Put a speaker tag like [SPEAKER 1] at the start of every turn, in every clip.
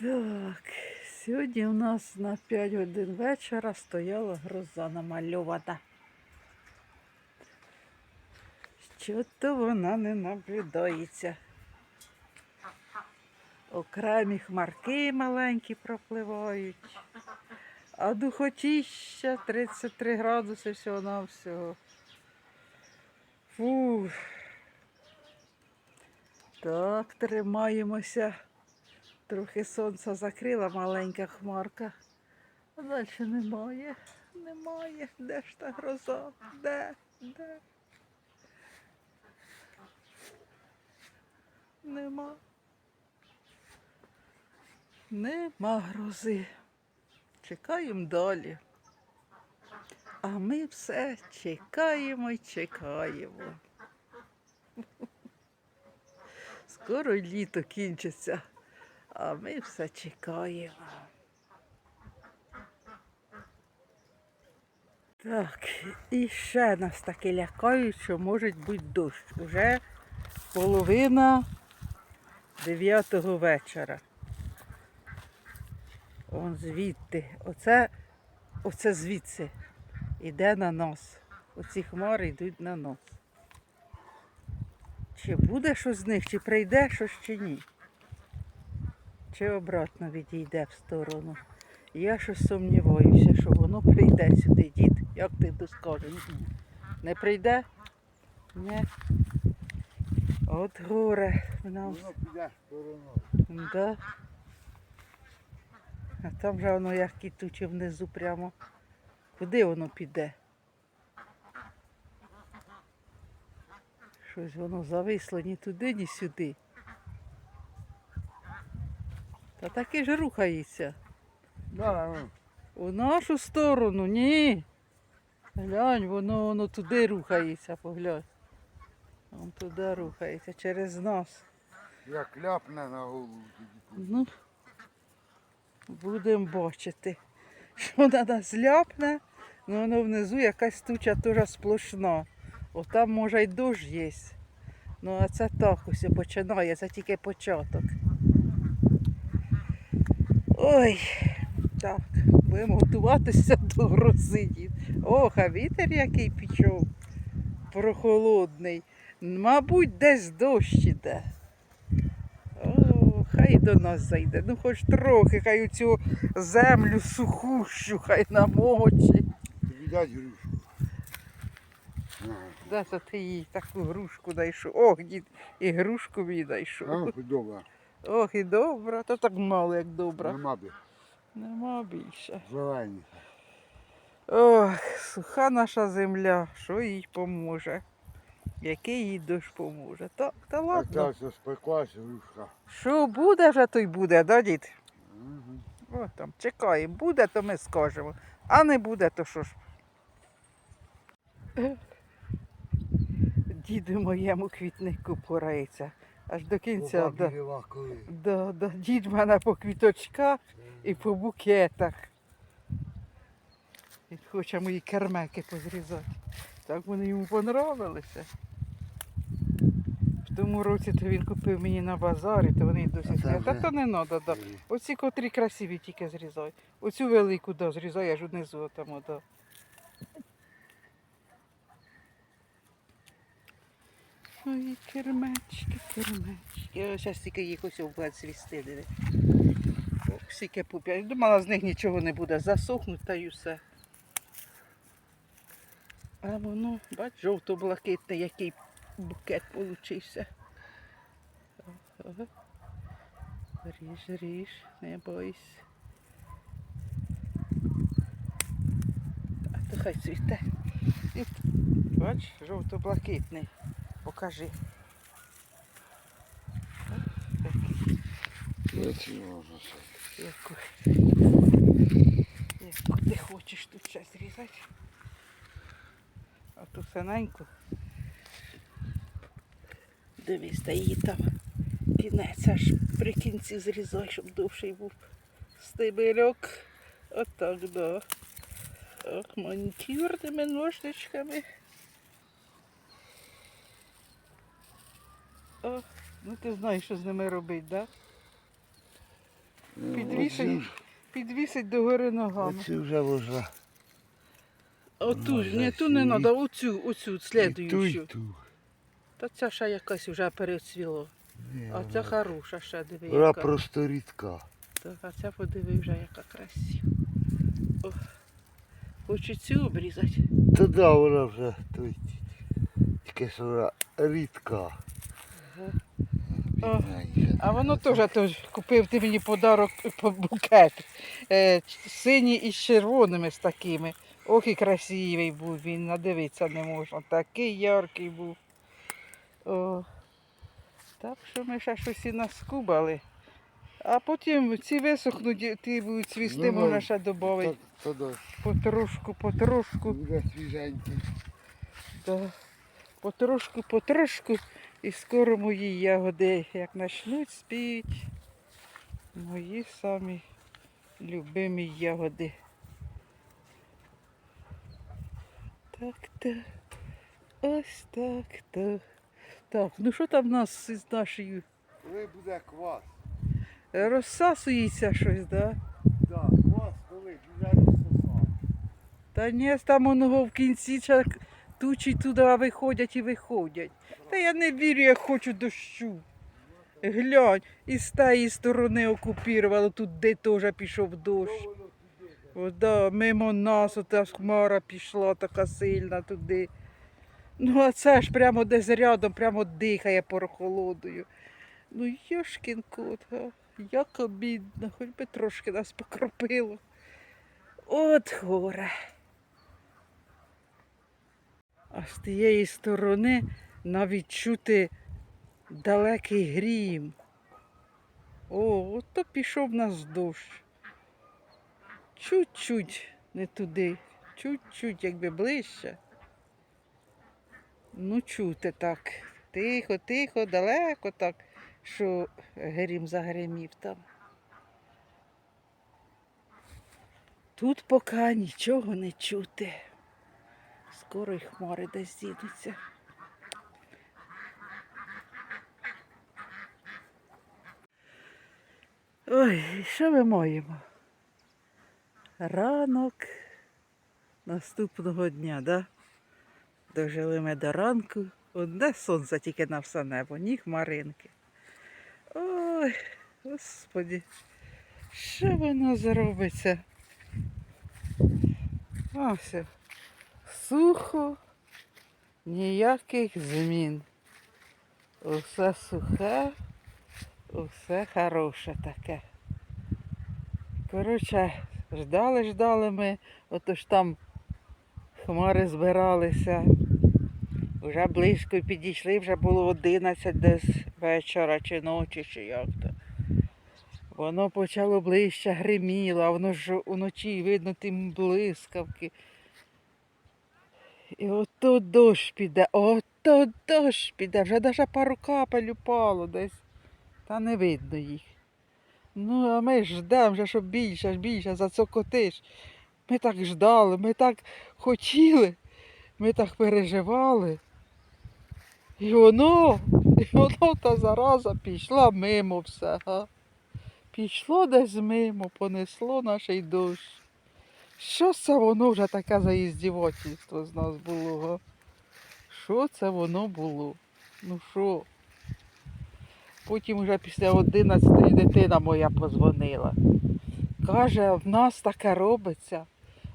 [SPEAKER 1] Так, сьогодні у нас на 5 годин вечора стояла гроза намальована. Що-то вона не наблюдається. Окремі хмарки маленькі пропливають, а духотіща 33 градуси всього на всього. Фу. Так, тримаємося. Трохи сонце закрила маленька хмарка. А далі немає. Немає. Де ж та гроза? Де? Де? Нема. Нема грози. Чекаємо далі. А ми все чекаємо і чекаємо. Скоро літо кінчиться. А ми все чекаємо. Так, і ще нас таки лякають, що може бути дощ. Уже половина дев'ятого вечора. Он звідти. Оце, оце звідси. Іде на нас. Оці хмари йдуть на нас. Чи буде щось з них, чи прийде щось, чи ні чи обратно відійде в сторону. Я щось сумніваюся, що воно прийде сюди, дід. Як ти тут скажеш? Не прийде? Ні. От горе. в нас.
[SPEAKER 2] Воно піде стороною.
[SPEAKER 1] Да. А там же воно як кітуче внизу прямо. Куди воно піде? Щось воно зависло ні туди, ні сюди. Та таки ж рухається.
[SPEAKER 2] Да,
[SPEAKER 1] У нашу сторону, ні. Глянь, воно, воно туди рухається, поглянь. Вон туди рухається, через нас.
[SPEAKER 2] як ляпне на голову.
[SPEAKER 1] Ну, будемо бачити. Що на нас ляпне, ну воно внизу якась туча теж сплошна. Отам може й дощ є. Ну а це так ось починає, це тільки початок. Ой, так, будемо готуватися до грози. Ох, а вітер який пішов прохолодний. Мабуть, десь дощ іде. О, хай до нас зайде. Ну хоч трохи, хай цю землю сухущу, хай намочить.
[SPEAKER 2] Дать грушу.
[SPEAKER 1] Де це ти їй таку грушку знайшов? Ох, дід, і грушку мені знайшов.
[SPEAKER 2] А, добре.
[SPEAKER 1] Ох, і добра, то так мало, як добра.
[SPEAKER 2] Нема би.
[SPEAKER 1] Нема більше.
[SPEAKER 2] Зелені.
[SPEAKER 1] Ох, суха наша земля, що їй поможе? Який їй дощ поможе? Так, та
[SPEAKER 2] Так
[SPEAKER 1] ладно.
[SPEAKER 2] спеклася грушка.
[SPEAKER 1] Що буде, вже то й буде, да, дід?
[SPEAKER 2] Угу.
[SPEAKER 1] О, там, чекаємо. Буде, то ми скажемо. А не буде, то що ж? Діду моєму квітнику порається. Аж до кінця. Да, да, да. Дід мене по квіточках і по букетах. Він хоче мої кермеки позрізати. Так вони йому понравилися. В тому році то він купив мені на базарі, то вони досі стоять. Та то не треба, да. Оці котрі красиві тільки зрізай. Оцю велику да, зрізай, аж унизу там да. Ой, кермечки, кермечки. О, зараз тільки їх ось облад свісти. диви. О, Скільки пуп'ять. Думала, з них нічого не буде. Засохнуть та й усе. А воно, бач, жовто-блакитний, який букет получився. Ріж, ріж, не бойся. А то хай цвіте. Бач, жовто-блакитний. Покажи. Яку, яку ти хочеш тут ще зрізати. А ту синеньку. Дивись, та її там кінець аж при кінці зрізай, щоб довший був стебельок. Отак, да. Ох, манікюрними ножничками. О, ну ти знаєш, що з ними робити, так? Да? Підвісить, підвісить до гори ногами.
[SPEAKER 2] Оці вже ложа.
[SPEAKER 1] Оту,
[SPEAKER 2] Може,
[SPEAKER 1] ні, ту не треба, оцю, оцю,
[SPEAKER 2] І ту, і
[SPEAKER 1] слідуючу.
[SPEAKER 2] ту.
[SPEAKER 1] Та ця ще якась вже перецвіло. А ця хороша ще, диви,
[SPEAKER 2] Вона
[SPEAKER 1] яка.
[SPEAKER 2] просто рідка.
[SPEAKER 1] Так, а ця подиви вже, яка красива. Хочу цю обрізати.
[SPEAKER 2] Та да, вона вже той. Тільки що вона рідка.
[SPEAKER 1] О, А воно теж теж купив ти мені подарок по- букет. Е, синій із червоними з такими. Ох і красивий був він, надивитися не можна. Такий яркий був. О. Так що ми ще щось і наскубали. А потім ці висохнуть, ті будуть цвісти,
[SPEAKER 2] Ну,
[SPEAKER 1] можна
[SPEAKER 2] ну,
[SPEAKER 1] ще додати. Потрошку, потрошку.
[SPEAKER 2] Буде свіженький.
[SPEAKER 1] Да. Потрошку, потрошку, і скоро мої ягоди, як почнуть спіть, мої самі любимі ягоди. Так, так. Ось так, так. Так, ну що там в нас із нашою?
[SPEAKER 2] Коли буде квас?
[SPEAKER 1] Розсасується щось, да?
[SPEAKER 2] Так, квас коли вже розсосав.
[SPEAKER 1] Та ні, там воно в кінці тучі туди виходять і виходять. Та я не вірю, я хочу дощу. Глянь, і з тієї сторони окупірувало, тут де теж пішов дощ. О, мимо нас ота хмара пішла така сильна туди. Ну, а це ж прямо десь рядом, прямо дихає прохолодою. Ну, йошкін кот, а, як обідно, хоч би трошки нас покропило. От горе. А з тієї сторони навіть чути далекий грім. О, от то пішов нас дощ. Чуть-чуть не туди, чуть-чуть, якби ближче. Ну, чути так. Тихо, тихо, далеко так, що грім загримів там. Тут поки нічого не чути. Скоро й хмари десь зійдуться. Ой, що ми маємо? Ранок наступного дня, да? Дожили ми до ранку. Одне сонце тільки на все небо, ні хмаринки. Ой, господі, що воно зробиться? А, все. Сухо, ніяких змін. Усе сухе, усе хороше таке. Коротше, ждали, ждали ми, отож там хмари збиралися. Вже близько підійшли, вже було 11 десь вечора чи ночі, чи як то. Воно почало ближче гриміло, а воно ж уночі видно тим блискавки. І ото дощ піде, ото дощ піде, вже навіть пару капель упало десь. Та не видно їх. Ну, а ми ждемо, вже, щоб більше, більше зацокотиш. Ми так ждали, ми так хотіли, ми так переживали. І воно, і воно та зараза пішла мимо все. Га? Пішло десь мимо, понесло наш дощ. Що це воно вже таке за іздівательство з нас було? Га? Що це воно було? Ну що? Потім вже після 11 дитина моя позвонила. Каже, в нас таке робиться.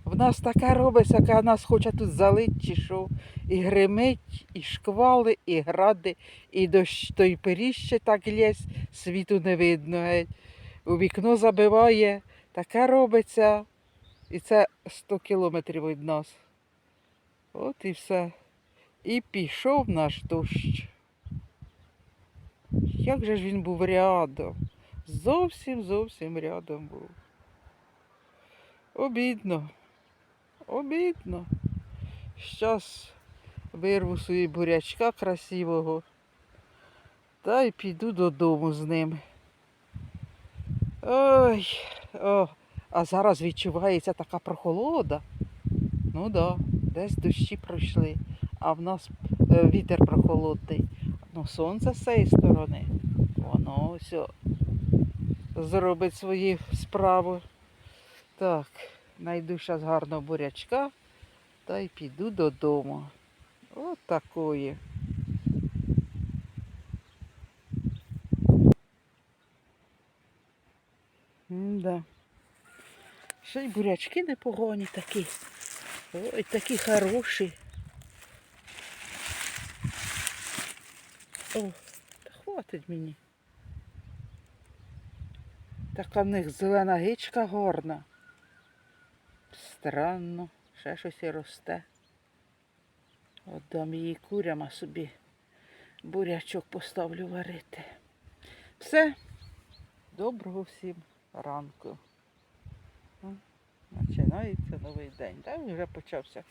[SPEAKER 1] В нас таке робиться, яка нас хоче тут залить чи що. І гримить, і шквали, і гради, і дощ той періще так лєсь, світу не видно. У вікно забиває, таке робиться. І це 100 кілометрів від нас. От і все. І пішов наш дощ. Як же ж він був рядом? Зовсім зовсім рядом був. Обідно. Обідно. Щас вирву собі бурячка красивого. Та й піду додому з ним. Ой, о, а зараз відчувається така прохолода. Ну да, десь дощі пройшли, а в нас е, вітер прохолодний. Ну, сонце з цієї сторони. Воно все зробить свої справи. Так, найду зараз гарного бурячка та й піду додому. От такої. Да. Ще й бурячки непогані такі. Ой, такі хороші. О, та хватить мені. Така в них зелена гичка горна. Странно, ще щось і росте. Отдам її курям, а собі бурячок поставлю варити. Все. Доброго всім ранку. Починається новий день. Та вже почався.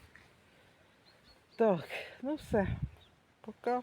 [SPEAKER 1] Так, ну все. Пока.